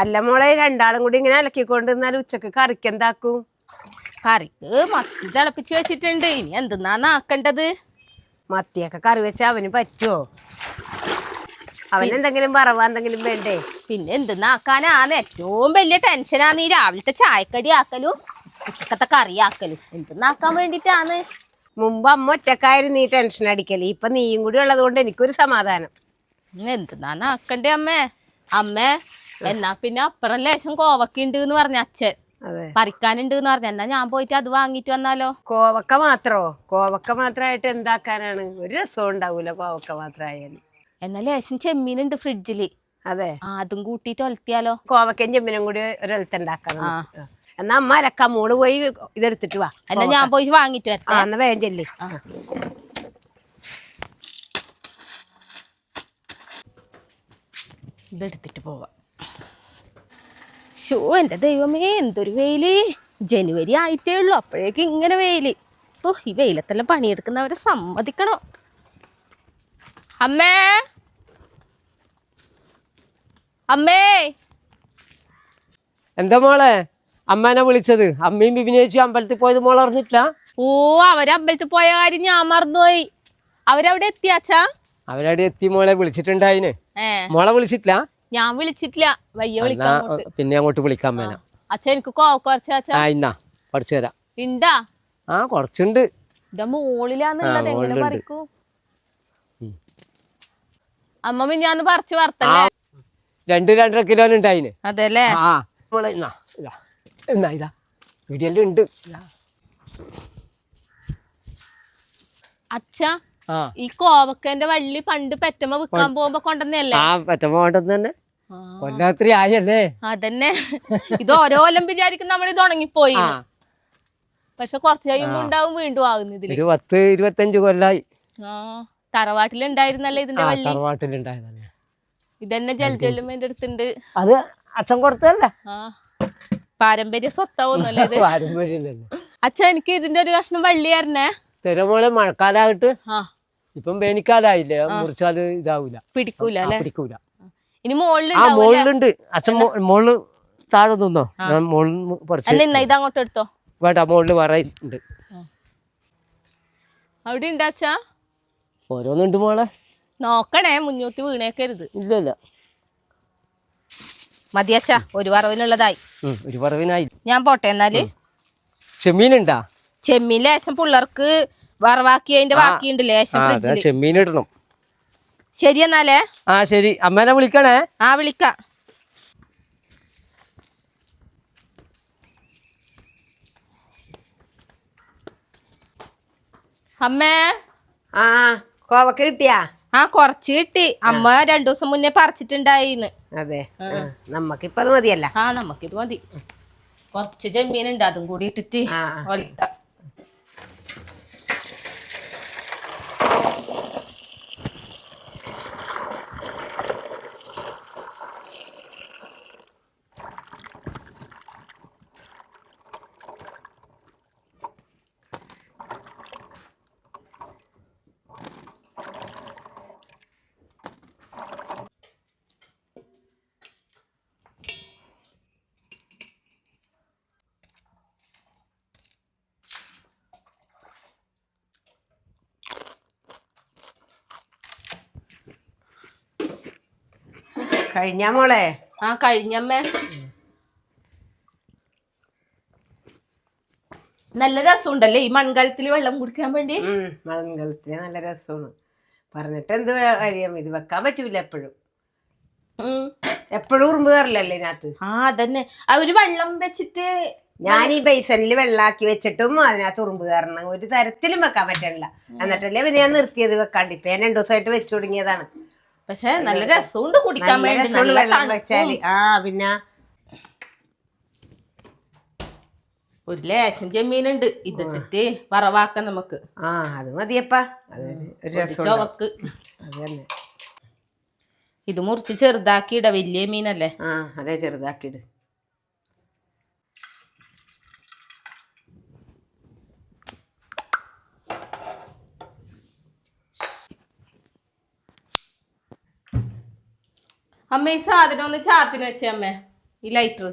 അല്ല മോളെ രണ്ടാളും കൂടി ഇങ്ങനെ അലക്കിക്കൊണ്ട് നിന്നാൽ ഉച്ചയ്ക്ക് കറിക്ക് എന്താക്കും? കറിക്ക് മത്തി തിളപ്പിച്ച് വെച്ചിട്ടുണ്ട്. ഇനി എന്തെന്നാന്ന് ആക്കണ്ടത് മത്തിയൊക്കെ കറി വെച്ചാൽ അവന് പറ്റുമോ അവൻ എന്തെങ്കിലും പറവാ എന്തെങ്കിലും വേണ്ടേ? പിന്നെ എന്തെന്നാക്കാനാന്ന് ഏറ്റവും വലിയ ടെൻഷനാണ് ഈ രാവിലത്തെ ചായക്കടി ആക്കലും ഉച്ചക്കത്തെ കറി ആക്കലും. എന്തെന്നാക്കാൻ വേണ്ടിട്ടാണ് മുമ്പ് അമ്മ ഒറ്റക്കായിരുന്നു നീ ടെൻഷൻ അടിക്കൽ. ഇപ്പൊ നീയും കൂടി ഉള്ളത് കൊണ്ട് എനിക്കൊരു സമാധാനം. എന്തെന്നാന്ന് ആക്കണ്ടേ അമ്മേ? അമ്മേ എന്നാ പിന്നെ അപ്പുറം ലേശം കോവക്കുണ്ട് എന്ന് പറഞ്ഞ അച്ഛൻ. പറിക്കാനുണ്ട് എന്ന് പറഞ്ഞു. എന്നാ ഞാൻ പോയിട്ട് അത് വാങ്ങിട്ട് വന്നാലോ? കോവക്ക മാത്രോ? കോവക്ക മാത്രമായിട്ട് എന്താക്കാനാണ്? ഒരു രസവും ഉണ്ടാവൂല കോവക്ക മാത്രമായാലും. എന്നാ ലേശം ചെമ്മീനുണ്ട് ഫ്രിഡ്ജിൽ. അതെ. അതും കൂട്ടിട്ട് ഒലത്തിയാലോ? കോവക്കയും ചെമ്മീനും കൂടി ഒരൊലത്തുണ്ടാക്കാം. എന്നാ അമ്മ അരക്ക. മോൾ പോയി ഇതെടുത്തിട്ട് വാ. എന്നാ ഞാൻ പോയി വാങ്ങിട്ട് വരാം എന്നാ വേഗം ചെല്ലി. ഇതെടുത്തിട്ട് പോവാം. ഷോ എന്റെ ദൈവമേ എന്തൊരു വെയിൽ. ജനുവരി ആയിട്ടേ ഉള്ളൂ അപ്പോഴേക്കും ഇങ്ങനെ വെയിൽ. ഓ ഈ വെയിലത്തെല്ലാം പണിയെടുക്കുന്നവരെ സമ്മതിക്കണോ. അമ്മേ. അമ്മേ. എന്താ മോളെ? അമ്മേനെ വിളിച്ചത്. അമ്മയും ബിബിനെ അമ്പലത്തിൽ പോയത് മോളെ അറിഞ്ഞിട്ടില്ല? ഓ അവർ അമ്പലത്തിൽ പോയ കാര്യം ഞാൻ മറന്നുപോയി. അവരവിടെ എത്തിയാച്ചാ? അവരവിടെ എത്തി മോളെ വിളിച്ചിട്ടുണ്ടായിന്. മോളെ വിളിച്ചിട്ടില്ല? ഞാൻ വിളിച്ചിട്ടില്ല. വയ്യ വിളിക്കാൻ അങ്ങോട്ട്. പിന്നെ അങ്ങോട്ട് വിളിക്കാൻ വേണം അച്ഛ എനിക്ക് കോവക്കറച്ചാച്ചാ ആ ഇന്നാ പഠിച്ചു തരാം ഇണ്ടാ? ആ കുറച്ചുണ്ട്. ഇതാ മോളിലാന്നുള്ളത് ആ, എങ്ങനെ മോളിലുണ്ട്. പറിക്കൂ? അമ്മ മിഞ്ഞാന്ന് പറിച്ച് വറുത്തല്ലേ? രണ്ട് രണ്ടര കിലോ ഉണ്ടായിന് അതെല്ലേ? ആ ഇന്നാ ഇതാ എന്നാ ഇതാ. വീടിയെല്ലാം ഉണ്ട്. ഇതാ. അച്ഛ ആ. ഈ കോവക്കന്റെ വള്ളി പണ്ട് പെറ്റമ്മ വിൽക്കാൻ പോകുമ്പോ കൊണ്ടുവന്നല്ലേ ആ പറ്റമോട്ടം തന്നെ കൊല്ലാത്രി ആയല്ലേ? അതന്നെ. ഇത് ഓരോ കൊല്ലം വിചാരിക്കും നമ്മൾ ഇത് ഉണങ്ങിപ്പോയി പക്ഷെ കുറച്ച് കഴിയുമ്പോ ഉണ്ടാവും വീണ്ടും ആകുന്നു ഇതിൽ. ഒരു പത്ത് ഇരുപത്തഞ്ച് കൊല്ലായി. തറവാട്ടിലുണ്ടായിരുന്നല്ലേ ഇതിന്റെ വള്ളി ജലജലം ഇതന്നെ ജലജലുമ്മേന്റെ അടുത്തുണ്ട്. അത് അച്ഛൻ കൊടുത്തല്ലേ പാരമ്പര്യ സ്വത്താവുന്നല്ലേ ഇത്? പാരമ്പര്യം തന്നെ അച്ഛൻ എനിക്ക് ഇതിന്റെ ഒരു കഷ്ണം വള്ളി തരണേ തിരമോളെ മഴക്കാലായിട്ട് ഇപ്പം വേനിക്കാലായില്ലേ മുറിച്ചാൽ ഇതാവൂല. പിടിക്കൂല പിടിക്കൂല. ഇനി ആ മുകളിലുണ്ടാവും മോളിലുണ്ട്. അച്ഛൻ മോ- മോളിൽ താഴെ നിന്നോ? ഞാൻ നിന്ന് പറിച്ച് അല്ല ഇന്ന ഇതങ്ങോട്ട് എടുത്തോ വേണ്ട മോളിൽ പറയുന്നുണ്ട് അവിടെ ഉണ്ടാച്ചാ ഓരോന്നുണ്ട് മോളെ. നോക്കണേ മുന്നൂത്തി വീണേക്കരുത്. ഇല്ല ഇല്ല. മതിയച്ചാ ഒരു വറവിനുള്ളതായി. ഒരു പറവിനായി ഞാൻ പോട്ടെ എന്നാൽ. ചെമ്മീനുണ്ടാ? ചെമ്മീൻ ലേശം പിള്ളേർക്ക് വറവാക്കിയതിന്റെ ബാക്കിയുണ്ട് ലേശം ചെമ്മീൻ ഇടണം. ശരി എന്നാലേ. ആ ശരി. അമ്മേനെ വിളിക്കണേ. ആ വിളിക്കാം. അമ്മേ. ആ കോവക്ക കിട്ടിയാ? ആ കൊറച്ച് കിട്ടി. അമ്മ രണ്ടു ദിവസം മുന്നേ പറിച്ചിട്ടുണ്ടായിന്ന്. അതെ. നമ്മക്കിപ്പത് മതിയല്ല. ആ നമുക്കിത് മതി. കുറച്ച് ചെമ്മീനുണ്ട് അതും കൂടി ഇട്ടിട്ട് ആ. ഒലത്താം കഴിഞ്ഞാ മോളെ? ആ കഴിഞ്ഞമ്മേ. നല്ല രസമുണ്ടല്ലേ ഈ മൺകലത്തിൽ വെള്ളം കുടിക്കാൻ വേണ്ടി? മൺകലത്തിന് നല്ല രസമാണ്. പറഞ്ഞിട്ട് എന്ത് കാര്യം? ഇത് വെക്കാൻ പറ്റൂല എപ്പോഴും. ഉം. എപ്പോഴും ഉറുമ്പ് കയറില്ലല്ലേ ഇതിനകത്ത്? ആ അതന്നെ. ആ ഒരു വെള്ളം വെച്ചിട്ട് ഞാൻ ഈ ബേസനിൽ വെള്ളാക്കി വെച്ചിട്ടും അതിനകത്ത് ഉറുമ്പ് കയറണം. ഒരു തരത്തിലും വെക്കാൻ പറ്റണില്ല. എന്നിട്ടല്ലേ പിന്നെ ഞാൻ നിർത്തിയത് വെക്കാണ്ട്. ഇപ്പൊ ഞാൻ രണ്ടു ദിവസമായിട്ട് വെച്ചു തുടങ്ങിയതാണ്. പക്ഷെ നല്ല രസമുണ്ട് കുടിക്കാൻ വേണ്ടി നല്ല വെള്ളം വെച്ചാൽ. ആ പിന്നെ ഒരു ലേശം ചെമ്മീനുണ്ട് ഇതിട്ടിട്ട് വറവാക്കാം നമുക്ക്. ആ അത് മതിയപ്പാ. ചുവക്ക്. ഇത് മുറിച്ച് ചെറുതാക്കിയിട വലിയ മീനല്ലേ? ആ അതെ ചെറുതാക്കിയിട്. അമ്മ ഈ സാധനം ഒന്ന് ചാർത്തിന് വെച്ചേ അമ്മേ. ഈ ലൈറ്റർ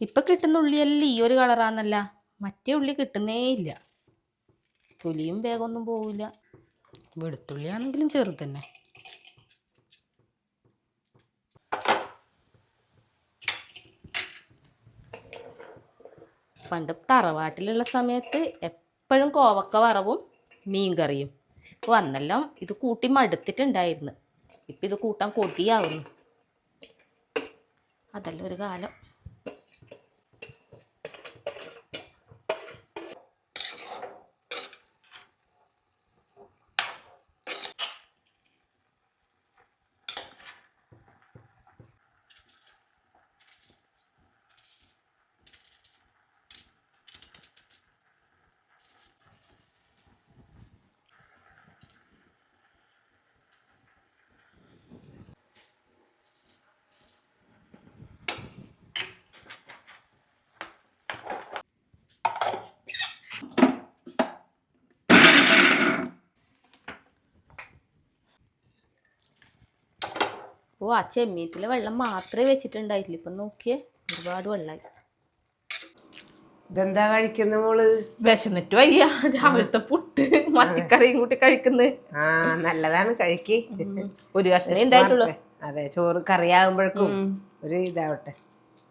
ഇപ്പൊ കിട്ടുന്ന ഉള്ളിയല്ല ഈ ഒരു കളറാന്നല്ല. മറ്റേ ഉള്ളി കിട്ടുന്നേ ഇല്ല. തൊലിയും വേഗമൊന്നും പോവില്ല വെളുത്തുള്ളിയാണെങ്കിലും ചെറുതന്നെ. പണ്ട് തറവാട്ടിലുള്ള സമയത്ത് എപ്പോഴും കോവക്ക വറവും മീൻ കറിയും ഇപ്പോൾ അന്നെല്ലാം ഇത് കൂട്ടി മടുത്തിട്ടുണ്ടായിരുന്നു. ഇപ്പം ഇത് കൂട്ടാൻ കൊതിയാവുന്നു. അതല്ല ഒരു കാലം. ഓ ആ ചെമ്മീത്തിൽ വെള്ളം മാത്രമേ വെച്ചിട്ടുണ്ടായിട്ടില്ല. ഇപ്പം നോക്കിയേ ഒരുപാട് വെള്ളമായി ഇതെന്താ കഴിക്കുന്ന മോൾ? വിശന്നിട്ട് വയ്യ. രാവിലത്തെ പുട്ട് മത്തിക്കറിയും കൂട്ടി കഴിക്കുന്നത് ആ നല്ലതാണ് കഴിക്ക്. ഒരു കഷ്ണേ ഉണ്ടായിട്ടുള്ളൂ. അതെ ചോറ് കറിയാകുമ്പോഴേക്കും ഒരു ഇതാവട്ടെ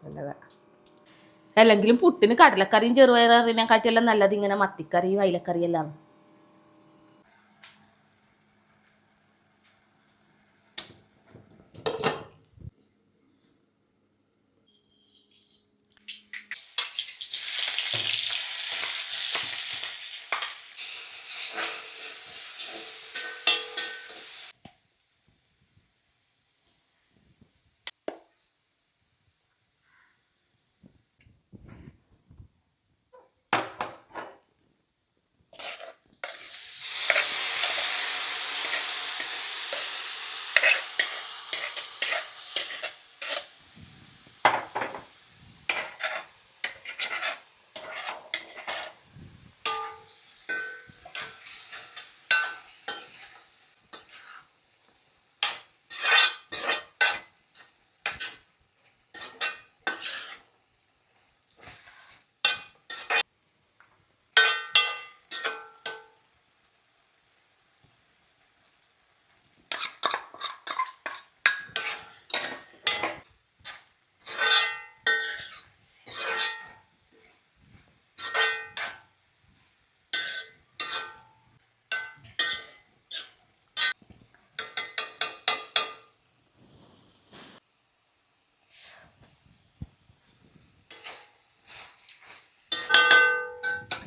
നല്ലതാ. അല്ലെങ്കിലും പുട്ടിന് കടലക്കറിയും ചെറുപയറിനെ കാട്ടിയെല്ലാം നല്ലത് ഇങ്ങനെ മത്തിക്കറിയും അയിലക്കറിയും എല്ലാം.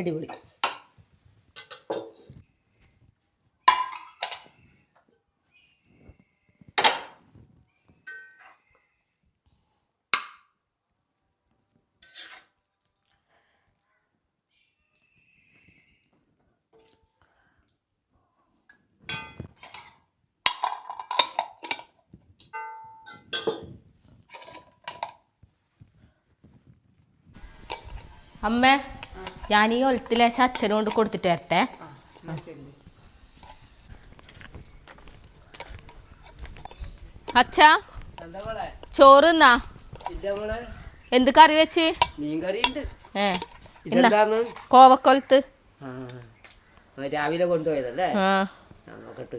അടിപൊളി. അമ്മേ. ഞാൻ ഈ ഒലത്തിലേശം അച്ഛനും കൊണ്ട് കൊടുത്തിട്ട് വരട്ടെ. അച്ഛാ ചോറ് എന്നാ എന്ത് കറി വെച്ച്? ഏ കോവക്കൊലത്ത്. രാവിലെ കൊണ്ടുപോയതല്ലേ? നോക്കട്ട്.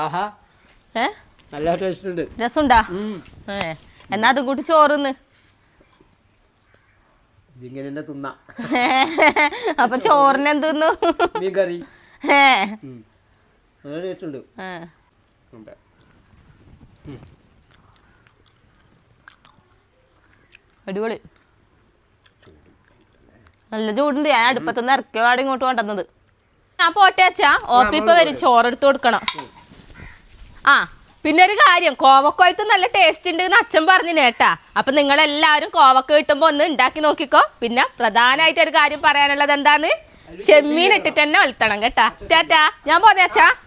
ആഹാ. ഏ? നല്ല ടേസ്റ്റ് ഉണ്ട്. രസമുണ്ടാ? എന്നാ അതും കൂട്ടി ചോറുന്ന്. ഇതിങ്ങനെ തന്നെ. തിന്നാം അപ്പൊ ചോറിന് എന്തിന്നു? മീൻ കറി. നല്ല ടേസ്റ്റ് ഉണ്ട്. ആ. അടിപൊളി. നല്ല ചൂടുണ്ട്. ഞാൻ അടുപ്പത്തുനിന്ന് വാടി ഇങ്ങോട്ട് കൊണ്ടുവന്നത്. ഞാൻ പോട്ടെ അച്ഛാ. ഓപ്പിപ്പ വരും. ചോറെടുത്ത് കൊടുക്കണം. ആ. പിന്നെ ഒരു കാര്യം കോവക്കോയത്ത് നല്ല ടേസ്റ്റ് ഉണ്ട് എന്ന് അച്ഛൻ പറഞ്ഞു കേട്ടാ അപ്പൊ നിങ്ങൾ എല്ലാവരും കോവക്ക കിട്ടുമ്പോ ഒന്ന് ഉണ്ടാക്കി നോക്കിക്കോ. പിന്നെ പ്രധാനമായിട്ട് ഒരു കാര്യം പറയാനുള്ളത് എന്താന്ന്? ചെമ്മീൻ ഇട്ടിട്ട് തന്നെ ഒലത്തണം കേട്ടാ. ടാറ്റാ ഞാൻ പോന്നെ അച്ഛാ. അച്ഛൻ ചോദിക്കട്ടെ